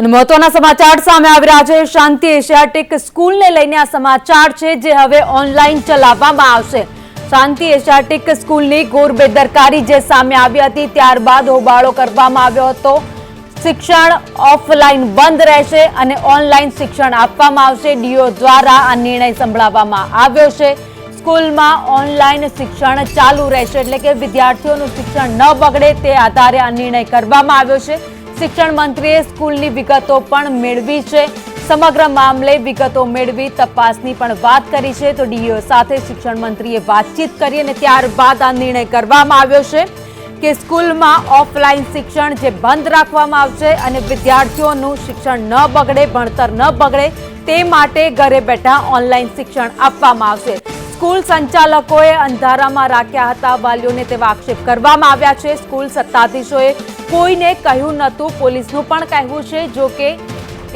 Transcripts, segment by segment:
અને મહત્વના સમાચાર સામે આવી રહ્યા છે. શાંતિ એશિયાટિક સ્કૂલને લઈને આ સમાચાર છે જે હવે ઓનલાઈન ચલાવવામાં આવશે. શાંતિ એશિયાટિક સ્કૂલની ઘોર બેદરકારી જે સામે આવી હતી, ત્યારબાદ હોબાળો કરવામાં આવ્યો હતો. શિક્ષણ ઓફલાઈન બંધ રહેશે અને ઓનલાઈન શિક્ષણ આપવામાં આવશે. ડીઓ દ્વારા આ નિર્ણય સંભળાવવામાં આવ્યો છે. સ્કૂલમાં ઓનલાઈન શિક્ષણ ચાલુ રહેશે એટલે કે વિદ્યાર્થીઓનું શિક્ષણ ન બગડે તે આધારે આ નિર્ણય કરવામાં આવ્યો છે. શિક્ષણ મંત્રીએ સ્કૂલની વિગતો પણ મેળવી છે. સમગ્ર મામલે વિગતો મેળવી તપાસની પણ વાત કરી છે. તો ડીઓ સાથે શિક્ષણ મંત્રીએ વાતચીત કરી અને ત્યારબાદ આ નિર્ણય કરવામાં આવ્યો છે કે સ્કૂલમાં ઓફલાઈન શિક્ષણ જે બંધ રાખવામાં આવશે અને વિદ્યાર્થીઓનું શિક્ષણ ન બગડે, ભણતર ન બગડે, તે માટે ઘરે બેઠા ઓનલાઈન શિક્ષણ આપવામાં આવશે. સ્કૂલ સંચાલકોએ અંધારામાં રાખ્યા હતા વાલીઓને તેવા આક્ષેપ કરવામાં આવ્યા છે. સ્કૂલ સત્તાધીશોએ કોઈને કહ્યું નહોતું. પોલીસનું પણ કહેવું છે, જો કે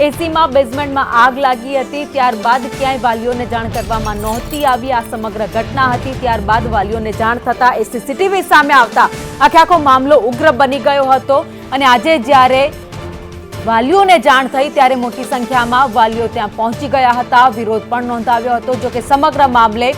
એસીમાં, બેઝમેન્ટમાં આગ લાગી હતી, ત્યારબાદ ક્યાંય વાલીઓને જાણ કરવામાં નહોતી આવી. આ સમગ્ર ઘટના હતી, ત્યારબાદ વાલીઓને જાણ થતા એ સીસીટીવી સામે આવતા આખે આખો મામલો ઉગ્ર બની ગયો હતો. અને આજે જ્યારે વાલીઓને જાણ થઈ, ત્યારે મોટી સંખ્યામાં વાલીઓ ત્યાં પહોંચી ગયા હતા. વિરોધ પણ નોંધાવ્યો હતો. જો કે સમગ્ર મામલે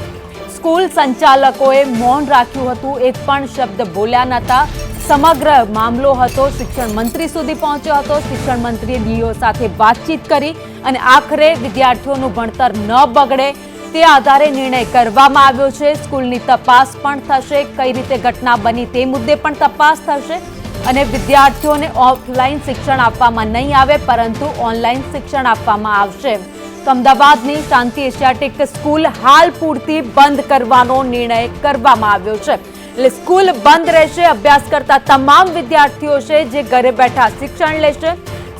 સ્કૂલ સંચાલકોએ મૌન રાખ્યું હતું. એક પણ શબ્દ બોલ્યા નહોતા. સમગ્ર મામલો હતો, શિક્ષણ મંત્રી સુધી પહોંચ્યો હતો, શિક્ષણ મંત્રીએ ડીઓ સાથે વાતચીત કરી અને આખરે વિદ્યાર્થીઓનું ભણતર ન બગડે તે આધારે નિર્ણય કરવામાં આવ્યો છે. સ્કૂલની તપાસ પણ થશે, કઈ રીતે ઘટના બની તે મુદ્દે પણ તપાસ થશે અને વિદ્યાર્થીઓને ઓફલાઈન શિક્ષણ આપવામાં નહીં આવે, પરંતુ ઓનલાઈન શિક્ષણ આપવામાં આવશે. તો અમદાવાદની શાંતિ એશિયાટિક સ્કૂલ હાલ પૂરતી બંધ કરવાનો નિર્ણય કરવામાં આવ્યો છે. એટલે સ્કૂલ બંધ રહેશે, અભ્યાસ કરતા તમામ વિદ્યાર્થીઓ છે જે ઘરે બેઠા શિક્ષણ લેશે.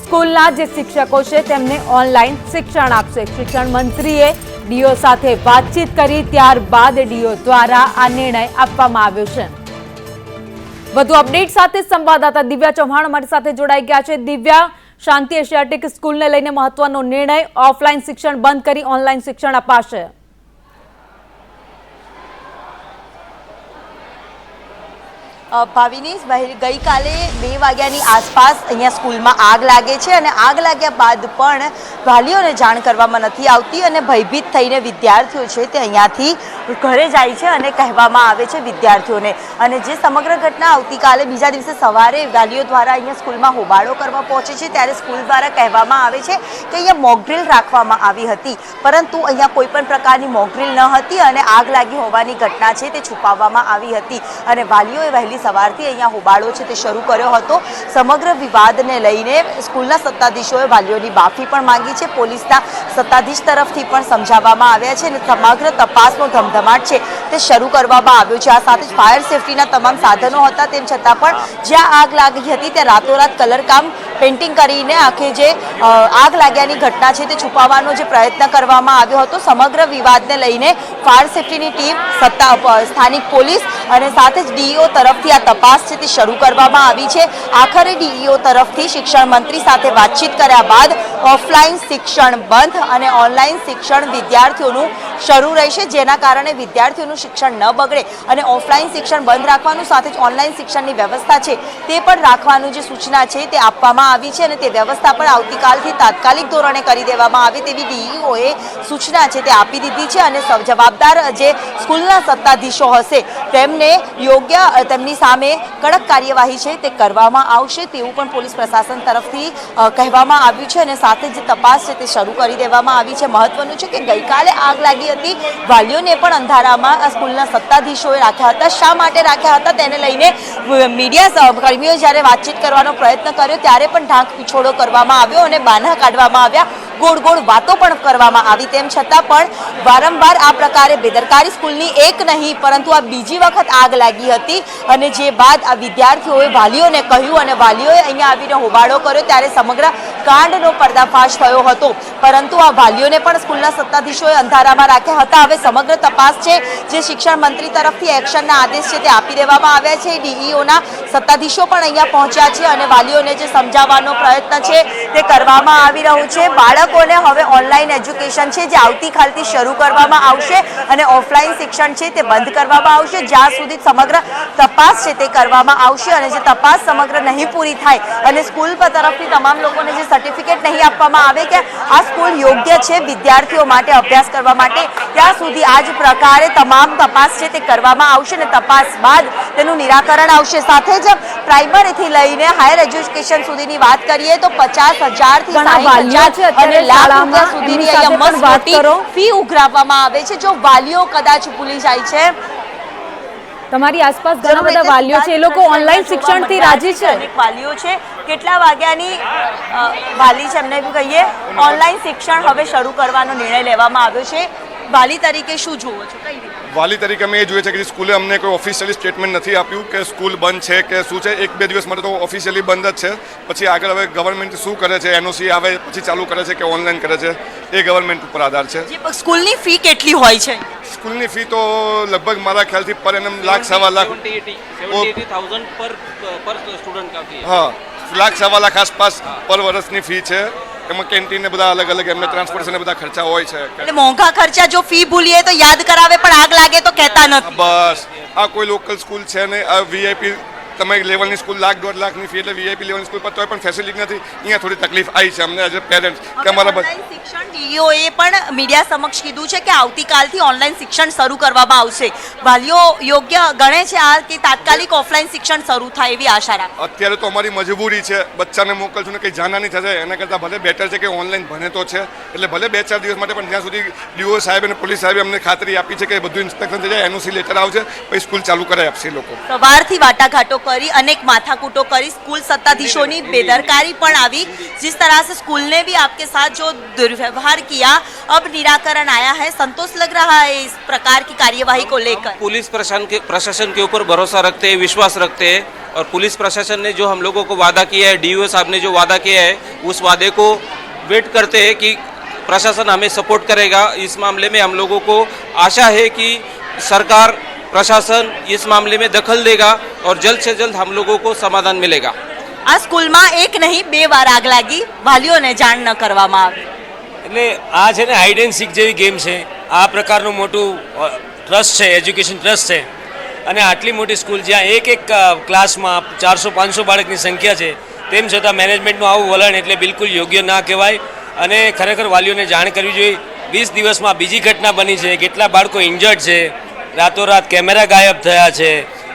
સ્કૂલના જે શિક્ષકો છે તેમને ઓનલાઈન શિક્ષણ આપશે. શિક્ષણ મંત્રીએ ડીઓ સાથે વાતચીત કરી, ત્યારબાદ ડીઓ દ્વારા આ નિર્ણય આપવામાં આવ્યો છે. વધુ અપડેટ સાથે સંવાદદાતા દિવ્યા ચૌહાણ અમારી સાથે જોડાઈ ગયા છે. દિવ્યા, શાંતિ એશિયાટિક સ્કૂલને લઈને મહત્વનો નિર્ણય ઓફલાઈન શિક્ષણ બંધ કરી ઓનલાઈન શિક્ષણ અપાશે. ભાવિની ગઈકાલે બે વાગ્યાની આસપાસ અહીંયા સ્કૂલમાં આગ લાગે છે અને આગ લાગ્યા બાદ પણ વાલીઓને જાણ કરવામાં નથી આવતી અને ભયભીત થઈને વિદ્યાર્થીઓ છે તે અહીંયાથી ઘરે જાય છે અને કહેવામાં આવે છે વિદ્યાર્થીઓને. અને જે સમગ્ર ઘટના આવતીકાલે બીજા દિવસે સવારે વાલીઓ દ્વારા અહીંયા સ્કૂલમાં હોબાળો કરવા પહોંચે છે ત્યારે સ્કૂલ દ્વારા કહેવામાં આવે છે કે અહીંયા મોકડ્રીલ રાખવામાં આવી હતી. પરંતુ અહીંયા કોઈ પણ પ્રકારની મોકડ્રીલ ન હતી અને આગ લાગી હોવાની ઘટના છે તે છુપાવવામાં આવી હતી. અને વાલીઓએ વહેલી સવારથી અહીંયા હોબાળો છે તે શરૂ કર્યો હતો. સમગ્ર વિવાદને લઈને સ્કૂલના સત્તાધીશોએ વાલીઓની માફી પણ માંગી છે. પોલીસના સત્તાધીશ તરફથી પણ સમજાવવામાં આવ્યા છે અને સમગ્ર તપાસનો ધમધમાટ છે. તે શરૂ કરવામાં આવ્યો છે. આ સાથે જ ફાયર સેફટીના તમામ સાધનો હતા. તેમ છતાં પણ જ્યાં આગ લાગી હતી, ત્યાં રાતોરાત કલરકામ પેઇન્ટિંગ કરીને આખે જે આગ લાગ્યાની ઘટના છે તે છુપાવવાનો જે પ્રયત્ન કરવામાં આવ્યો હતો. સમગ્ર વિવાદને લઈને ફાયર સેફટીની ટીમ, સત્તા સ્થાનિક પોલીસ અને સાથે જ ડીઈઓ તરફથી આ તપાસ છે તે શરૂ કરવામાં આવી છે. આખરે ડીઈઓ તરફથી શિક્ષણ મંત્રી સાથે વાતચીત કર્યા બાદ ઓફલાઈન શિક્ષણ બંધ અને ઓનલાઈન શિક્ષણ વિદ્યાર્થીઓનું શરૂ રહેશે, જેના કારણે વિદ્યાર્થીઓનું શિક્ષણ ન બગડે અને ઓફલાઈન શિક્ષણ બંધ રાખવાનું સાથે જ ઓનલાઈન શિક્ષણની વ્યવસ્થા છે તે પણ રાખવાનું જે સૂચના છે તે આપવામાં આવી છે અને તે વ્યવસ્થા પણ આવતીકાલથી તાત્કાલિક ધોરણે કરી દેવામાં આવે તેવી ડીઈઓએ સૂચના છે તે આપી દીધી છે અને જવાબદાર જે સ્કૂલના સત્તાધીશો હશે તેમને યોગ્ય, તેમની સામે કડક કાર્યવાહી છે તે કરવામાં આવશે તેવું પણ પોલીસ પ્રશાસન તરફથી કહેવામાં આવ્યું છે અને સાથે જે તપાસ છે તે શરૂ કરી દેવામાં આવી છે. મહત્વનું છે કે ગઈકાલે આગ લાગી હતી. વાલીઓને પણ અંધારામાં આ સ્કૂલના સત્તાધીશોએ રાખ્યા હતા. શા માટે રાખ્યા હતા? તેને લઈને મીડિયા કર્મીઓ જ્યારે વાતચીત કરવાનો પ્રયત્ન કર્યો, ત્યારે પણ ઢાંક પીછોડો કરવામાં આવ્યો અને બાના કાઢવામાં આવ્યા. ગોળ ગોળ વાતો પણ કરવામાં આવી તેમ છતાં પણ વારંવાર આ પ્રકારે બેદરકારી સ્કૂલની એક નહીં, પરંતુ આ બીજી વખત આગ લાગી હતી અને જે બાદ આ વિદ્યાર્થીઓએ વાલીઓને કહ્યું અને વાલીઓએ અહીંયા આવીને હોબાળો કર્યો ત્યારે સમગ્ર કાંડનો પર્દાફાશ થયો હતો. પરંતુ આ વાલીઓને પણ સ્કૂલના સત્તાધીશોએ અંધારામાં રાખ્યા હતા. હવે સમગ્ર તપાસ છે જે શિક્ષણ મંત્રી તરફથી એક્શનના આદેશ છે તે આપી દેવામાં આવ્યા છે. ડીઈઓના સત્તાધીશો પણ અહીંયા પહોંચ્યા છે અને વાલીઓને જે સમજાવવાનો પ્રયત્ન છે તે કરવામાં આવી રહ્યો છે. બાળકો બાળકોને હવે ઓનલાઈન એજ્યુકેશન છે જે આવતીકાલથી શરૂ કરવામાં આવશે અને ઓફલાઈન શિક્ષણ છે તે બંધ કરવામાં આવશે. જ્યાં સુધી સમગ્ર તપાસ છે તે કરવામાં આવશે અને જે તપાસ સમગ્ર નહીં પૂરી થાય અને સ્કૂલ તરફથી તમામ લોકોને જે સર્ટિફિકેટ નહીં આપવામાં આવે કે આ સ્કૂલ યોગ્ય છે વિદ્યાર્થીઓ માટે અભ્યાસ કરવા માટે ત્યાં સુધી આ જ પ્રકારે તમામ તપાસ છે તે કરવામાં આવશે અને તપાસ બાદ તેનું નિરાકરણ આવશે. સાથે જ પ્રાઇમરીથી લઈને હાયર એજ્યુકેશન સુધીની વાત કરીએ તો પચાસ હજારથી ઘણા અને લાખ રૂપિયા સુધીની અહીંયા મસ્ત કરો. ફી ઉઘરાવવામાં આવે છે. જો વાલીઓ કદાચ ભૂલી જાય છે. તમારી આસપાસ ઘણા બધા વાલીઓ છે. એ લોકો ઓનલાઈન શિક્ષણથી રાજી છે અનેક વાલીઓ છે. કેટલા વાગ્યાની વાલી છે એમને કહીએ ઓનલાઈન શિક્ષણ હવે શરૂ કરવાનો નિર્ણય લેવામાં આવ્યો છે. વાલી તરીકે શું જુઓ છો? કઈ રીતે? વાલી તરીકે અમે એ જોઈએ છે કે સ્કૂલે અમને કોઈ ઓફિશિયલી સ્ટેટમેન્ટ નથી આપ્યું કે સ્કૂલ બંધ છે કે શું છે. એક બે દિવસ માટે તો ઓફિશિયલી બંધ જ છે. પછી આગળ હવે ગવર્મેન્ટ શું કરે છે એનઓસી આવે પછી ચાલુ કરે છે કે ઓનલાઈન કરે છે એ ગવર્મેન્ટ ઉપર આધાર છે. સ્કૂલની ફી કેટલી હોય છે? સ્કૂલની ફી તો લગભગ મારા ખ્યાલથી પર એનમ લાખ સવા લાખ પર પર સ્ટુડન્ટ કાફી હા લાખ સવા લાખ આસપાસ પર વર્ષની ફી છે. એમાં કેન્ટીન ને બધા અલગ અલગ એમને ટ્રાન્સપોર્ટેશન બધા ખર્ચા હોય છે. એટલે મોંઘા ખર્ચા જો ફી ભૂલીએ તો યાદ કરાવે પણ આગ લાગે તો કહેતા નથી. બસ. આ કોઈ લોકલ સ્કૂલ છે ને આ વીઆઈપી તમે લેવલની સ્કૂલ લાખ દોઢ લાખની ફી એટલે વીઆઈપી લેવલની સ્કૂલ પર તોય પણ ફેસિલિટી નથી. અહીંયા થોડી તકલીફ આવી છે અમને એઝ અ પેરેન્ટ્સ કે અમારા શિક્ષણ ડીઓએ પણ મીડિયા સમક્ષ કીધું છે કે આવતીકાલથી ઓનલાઈન શિક્ષણ શરૂ કરવામાં આવશે. વાલીઓ યોગ્ય ગણે છે આ કે તાત્કાલિક ઓફલાઈન શિક્ષણ શરૂ થાય એવી આશા રાખે? અત્યારે તો અમારી મજબૂરી છે. બચ્ચાને મોકલશું ને કંઈ જાનાની થશે એના કરતાં ભલે બેટર છે કે ઓનલાઈન ભણે તો છે. એટલે ભલે બે ચાર દિવસ માટે પણ જ્યાં સુધી ડીઓ સાહેબ અને પોલીસ સાહેબે અમને ખાતરી આપી છે કે બધું ઇન્સ્પેક્શન થઈ જાય એનઓસી લેટર આવશે પછી સ્કૂલ ચાલુ કરાય આપશે લોકો. સવારથી વાટાઘાટો करी अनेक माथाकूटों करी स्कूल सत्ताधीशों की बेदरकारी पर आई जिस तरह से स्कूल ने भी आपके साथ जो दुर्व्यवहार किया अब निराकरण आया है संतोष लग रहा है इस प्रकार की कार्यवाही को लेकर पुलिस प्रशासन के प्रशासन के ऊपर भरोसा रखते है विश्वास रखते है और पुलिस प्रशासन ने जो हम लोगों को वादा किया है डी साहब ने जो वादा किया है उस वादे को वेट करते है की प्रशासन हमें सपोर्ट करेगा इस मामले में हम लोगों को आशा है कि सरकार प्रशासन इस मामले में दखल देगा और जल्द से जल्द हम लोगों को समाधान मिलेगा આ સ્કૂલમાં એક નહીં બે વાર આગ લાગી વાલીઓને જાણ ન કરવામાં આવી એટલે આ છે ને હાઈડ એન્ડ સીક જેવી ગેમ છે આ પ્રકારનું મોટું ટ્રસ્ટ છે એજ્યુકેશન ટ્રસ્ટ છે અને આટલી મોટી સ્કૂલ જ્યાં એક એક અ, ક્લાસમાં ચારસો પાંચસો બાળકની સંખ્યા છે તેમ છતાં મેનેજમેન્ટનું આવું વલણ એટલે બિલકુલ યોગ્ય ના કહેવાય અને ખરેખર વાલીઓને જાણ કરવી જોઈએ વીસ દિવસમાં બીજી ઘટના બની છે કેટલા બાળકો ઇન્જર્ડ છે રાતોરાત કેમેરા ગાયબ થયા છે.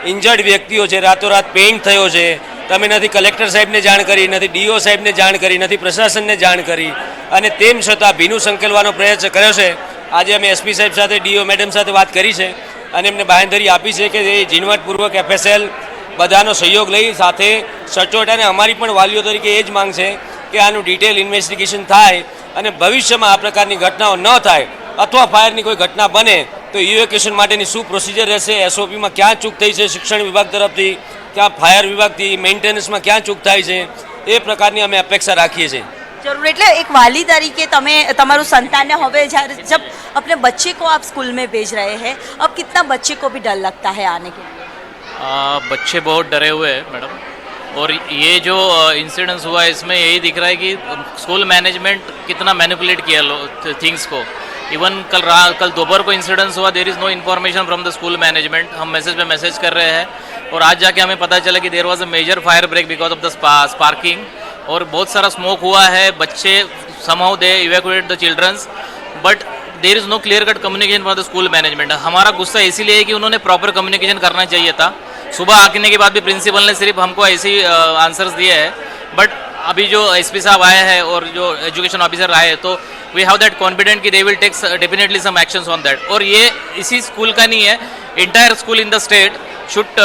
ઇન્જર્ડ વ્યક્તિઓ છે, રાતોરાત પેઇન્ટ થયો છે. તમે નથી કલેક્ટર સાહેબને જાણ કરી, નથી ડીઓ સાહેબને જાણ કરી, નથી પ્રશાસનને જાણ કરી. અને તેમ છતાં ભીનું સંકેલવાનો પ્રયત્ન કર્યો છે. આજે અમે એસપી સાહેબ સાથે, ડીઓ મેડમ સાથે વાત કરી છે અને એમને બાંહેધરી આપી છે કે એ ઝીણવટપૂર્વક એફએસએલ બધાનો સહયોગ લઈ સાથે સચોટ અને અમારી પણ વાલીઓ તરીકે એ જ માંગ છે કે આનું ડિટેલ ઇન્વેસ્ટિગેશન થાય અને ભવિષ્યમાં આ પ્રકારની ઘટનાઓ ન થાય અથવા ફાયરની કોઈ ઘટના બને તો ઇવેક્યુએશન માટેની શું પ્રોસિજર રહેશે એસઓપીમાં ક્યાં ચૂક થઈ છે શિક્ષણ વિભાગ તરફથી ક્યાં ફાયર વિભાગથી મેન્ટેનન્સમાં ક્યાં ચૂક થાય છે એ પ્રકારની અમે અપેક્ષા રાખીએ છીએ जरूर એટલે એક વાલી તરીકે તમે તમારું संतान હવે જ્યારે जब अपने बच्चे को आप स्कूल में भेज रहे हैं अब कितना बच्चे को भी डर लगता है आने के लिए आ, बच्चे बहुत डरे हुए हैं मैडम और ये जो इंसिडेंस हुआ है इसमें यही दिख रहा है कि स्कूल मैनेजमेंट कितना मैनिपुलेट किया थिंग्स को इवन कल रा कल दोपहर को इंसिडेंस हुआ there is no information from the school management हम मैसेज पे मैसेज कर रहे हैं और आज जाके हमें पता चला कि there was a major fire break because of the sparking और बहुत सारा स्मोक हुआ है, बच्चे somehow they evacuate the childrens but there is no clear cut communication for the school management हमारा गुस्सा इसीलिए है कि उन्होंने प्रॉपर कम्युनिकेशन करना चाहिए था। सुबह आने के बाद भी प्रिंसिपल ने सिर्फ़ हमको ऐसे आंसर्स दिए हैं। बट अभी जो एसपी साहब आए हैं और जो एजुकेशन ऑफिसर आए हैं तो वी हैव दैट कॉन्फिडेंट कि they will takes definitely some actions on that और ये इसी स्कूल का नहीं है entire school in the state should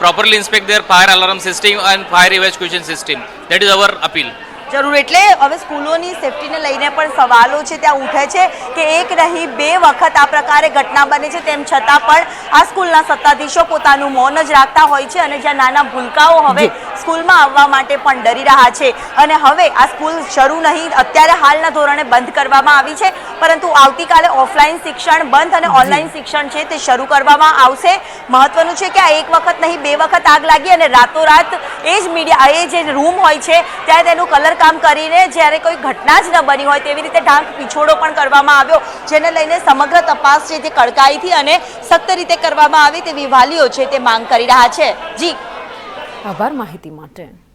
properly inspect properly fire alarm system and fire and system. That is our appeal. જરૂર. એટલે હવે સ્કૂલોની સેફટીને લઈને પણ સવાલો છે ત્યાં ઉઠે છે કે એક નહીં બે વખત આ પ્રકારે ઘટના બને છે તેમ છતાં પણ આ સ્કૂલના સત્તાધીશો પોતાનું મૌન જ રાખતા હોય છે અને જ્યાં નાના ભૂલકાઓ હવે સ્કૂલમાં આવવા માટે પણ ડરી રહ્યા છે. અને હવે આ સ્કૂલ શરૂ નહીં અત્યારે હાલના ધોરણે બંધ કરવામાં આવી છે. પરંતુ આવતીકાલે ઓફલાઈન શિક્ષણ બંધ અને ઓનલાઈન શિક્ષણ છે તે શરૂ કરવામાં આવશે. મહત્વનું છે કે આ એક વખત નહીં બે વખત આગ લાગી અને રાતોરાત એ જ મીડિયા એ જે રૂમ હોય છે ત્યાં તેનું કલર કામ કરીને જ્યારે કોઈ ઘટના જ ન બની હોય તેવી રીતે ઢાંક પીછોડો પણ કરવામાં આવ્યો જેને લઈને સમગ્ર તપાસ છે તે કડકાઈથી અને સખ્ત રીતે કરવામાં આવે તેવી વાલીઓ છે તે માંગ કરી રહ્યા છે. જી. આભાર માહિતી માટે.